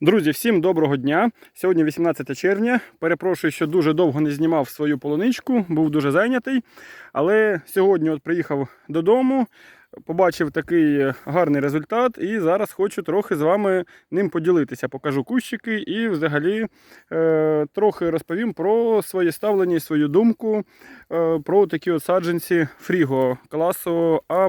Друзі, всім доброго дня. Сьогодні 18 червня. Перепрошую, що дуже довго не знімав свою полуничку, був дуже зайнятий. Але сьогодні от приїхав додому, побачив такий гарний результат, і зараз хочу трохи з вами ним поділитися. Покажу кущики і взагалі е, трохи розповім про своє ставлення і свою думку е, про такі от саджанці фріго класу А.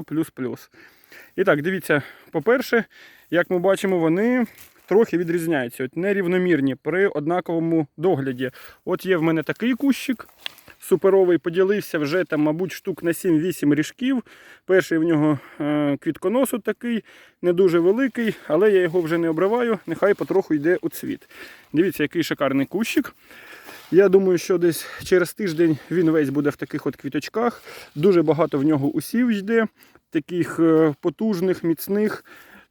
І так, дивіться, по-перше, як ми бачимо, вони трохи відрізняються. От нерівномірні при однаковому догляді. От є в мене такий кущик. Суперовий поділився вже там, мабуть, штук на 7-8 ріжків. Перший в нього е, квітконос такий, не дуже великий, але я його вже не обриваю, нехай потроху йде у цвіт. Дивіться, який шикарний кущик. Я думаю, що десь через тиждень він весь буде в таких от квіточках. Дуже багато в нього усів йде, таких е, потужних, міцних,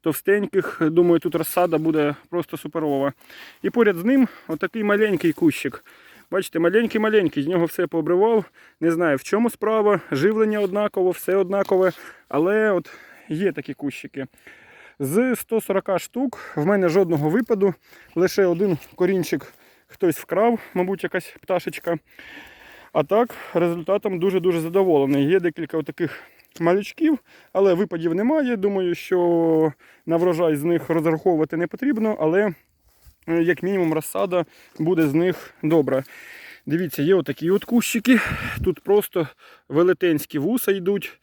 товстеньких. Думаю, тут розсада буде просто суперова. І поряд з ним отакий маленький кущик. Бачите, маленький-маленький, з нього все пообривав. Не знаю в чому справа, живлення однаково, все однакове. Але от є такі кущики. З 140 штук в мене жодного випаду, лише один корінчик хтось вкрав, мабуть, якась пташечка. А так, результатом дуже-дуже задоволений. Є декілька таких малючків, але випадів немає. Думаю, що на врожай з них розраховувати не потрібно, але е, як мінімум розсада буде з них добра. Дивіться, є отакі от кущики. Тут просто велетенські вуса йдуть.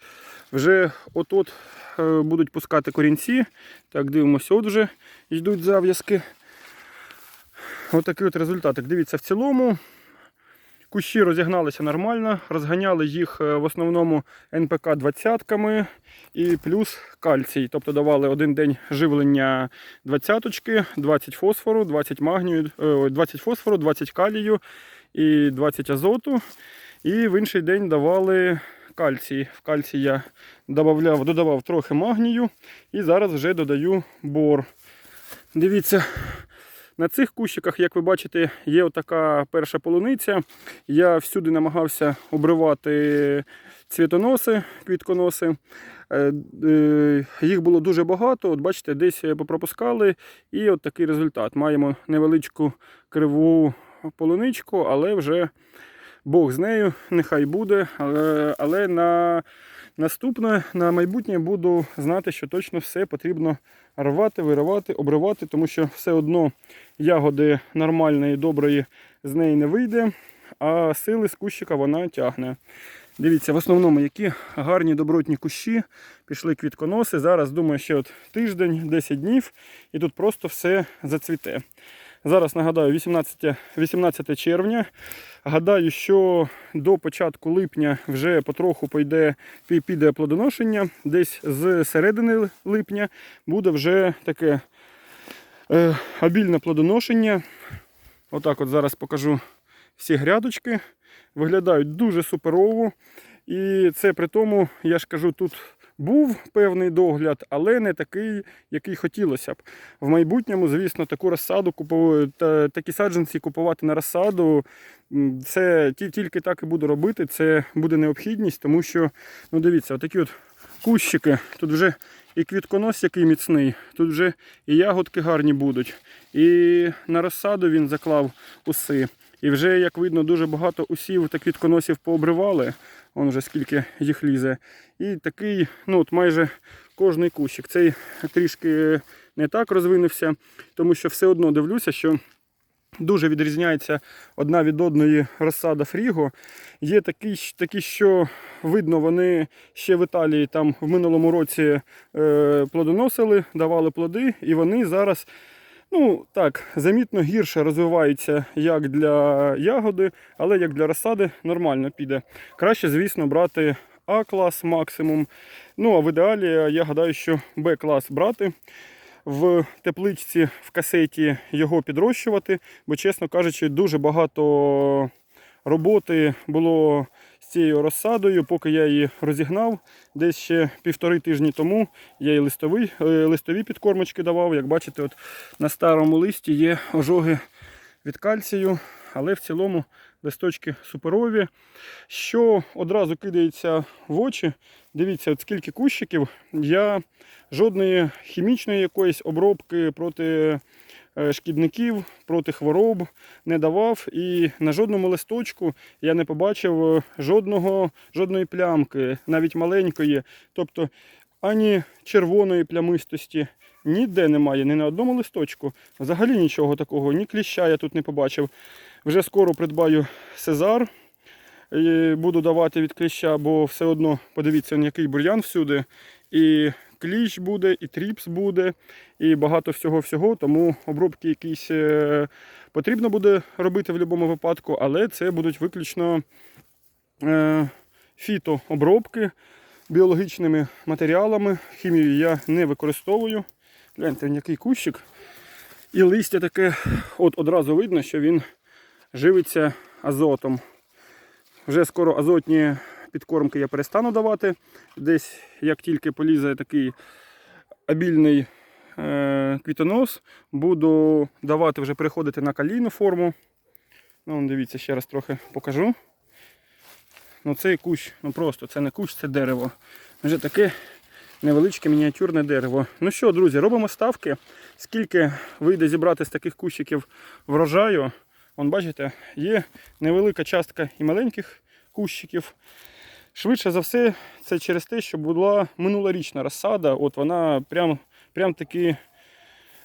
Вже от-от е, будуть пускати корінці. Так, дивимося, от вже йдуть зав'язки. Отакий от результатик. Дивіться, в цілому кущі розігналися нормально, розганяли їх е, в основному НПК 20 і плюс кальцій. Тобто давали один день живлення 20, 20 фосфору, 20 магнію, е, 20 фосфору, 20 калію і 20 азоту. І в інший день давали кальцій. В кальцій я додавав, додавав трохи магнію і зараз вже додаю бор. Дивіться, на цих кущиках, як ви бачите, є отака перша полуниця. Я всюди намагався обривати цвітоноси, квітконоси. Е, е, Їх було дуже багато. От бачите, десь попропускали. І от такий результат. Маємо невеличку криву полуничку, але вже Бог з нею, нехай буде. Але, але на наступне, на майбутнє буду знати, що точно все потрібно рвати, виривати, обривати, тому що все одно ягоди нормальної, доброї з неї не вийде, а сили з кущика вона тягне. Дивіться, в основному які гарні добротні кущі, пішли квітконоси. Зараз, думаю, ще от тиждень, 10 днів, і тут просто все зацвіте. Зараз нагадаю, 18, 18 червня. Гадаю, що до початку липня вже потроху пойде, піде плодоношення. Десь з середини липня буде вже таке е, обільне плодоношення. Отак от зараз покажу всі грядочки. Виглядають дуже суперово. І це при тому, я ж кажу, тут був певний догляд, але не такий, який хотілося б. В майбутньому, звісно, таку розсаду купу... та, такі саджанці купувати на розсаду. Це тільки так і буду робити. Це буде необхідність, тому що, ну дивіться, отакі от кущики. Тут вже і квітконос який міцний, тут вже і ягодки гарні будуть. І на розсаду він заклав уси. І вже, як видно, дуже багато усів та квітконосів пообривали. Вон вже скільки їх лізе. І такий, ну от майже кожний кущик. Цей трішки не так розвинувся, тому що все одно дивлюся, що дуже відрізняється одна від одної розсада фріго. Є такі, такі, що видно, вони ще в Італії там в минулому році е, плодоносили, давали плоди, і вони зараз. Ну так, замітно гірше розвиваються як для ягоди, але як для розсади нормально піде. Краще, звісно, брати А-клас максимум. Ну а в ідеалі я гадаю, що Б-клас брати. В тепличці в касеті його підрощувати, бо, чесно кажучи, дуже багато роботи було цією розсадою, поки я її розігнав. Десь ще півтори тижні тому я їй листовий, е, листові підкормочки давав. Як бачите, от на старому листі є ожоги від кальцію, але в цілому листочки суперові. Що одразу кидається в очі, дивіться, от скільки кущиків. Я жодної хімічної якоїсь обробки проти шкідників, проти хвороб не давав. І на жодному листочку я не побачив е, жодного, жодної плямки, навіть маленької. Тобто ані червоної плямистості. Ніде немає, ні на одному листочку. Взагалі нічого такого, ні кліща я тут не побачив. Вже скоро придбаю Сезар. І буду давати від кліща, бо все одно подивіться, який бур'ян всюди. І кліщ буде, і тріпс буде, і багато всього-всього. Тому обробки якісь е, потрібно буде робити в будь-якому випадку, але це будуть виключно е, фітообробки біологічними матеріалами. Хімію я не використовую. Гляньте, який кущик. І листя таке, от одразу видно, що він живиться азотом. Вже скоро азотні підкормки я перестану давати. Десь як тільки полізе такий обільний е, квітонос, буду давати вже переходити на калійну форму. Ну, дивіться, ще раз трохи покажу. Ну цей кущ, ну просто це не кущ, це дерево. Вже таке невеличке мініатюрне дерево. Ну що, друзі, робимо ставки. Скільки вийде зібрати з таких кущиків врожаю? Вон, бачите, є невелика частка і маленьких кущиків. Швидше за все, це через те, що була минулорічна розсада. От вона прям, прям таки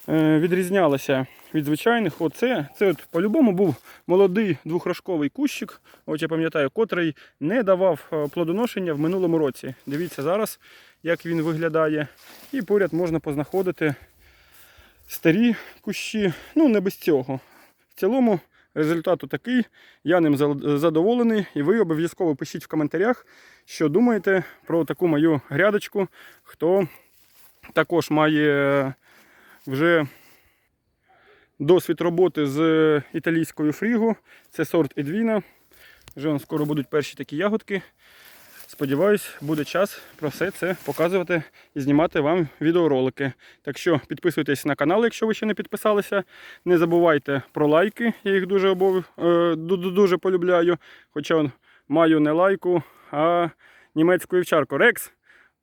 е, відрізнялася від звичайних. От це, це от по-любому був молодий двохрожковий кущик, от я пам'ятаю, котрий не давав е, плодоношення в минулому році. Дивіться зараз, як він виглядає. І поряд можна познаходити старі кущі, ну не без цього. В цілому результат такий. Я ним задоволений. І ви обов'язково пишіть в коментарях, що думаєте про таку мою грядочку. Хто також має вже досвід роботи з італійською фріго. Це сорт Едвіна. Вже скоро будуть перші такі ягодки. Сподіваюсь, буде час про все це показувати і знімати вам відеоролики. Так що підписуйтесь на канал, якщо ви ще не підписалися. Не забувайте про лайки, я їх дуже обов... е, дуже полюбляю. Хоча маю не лайку, а німецьку вівчарку. Рекс,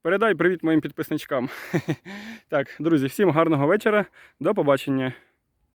передай привіт моїм підписничкам. Так, друзі, всім гарного вечора. До побачення.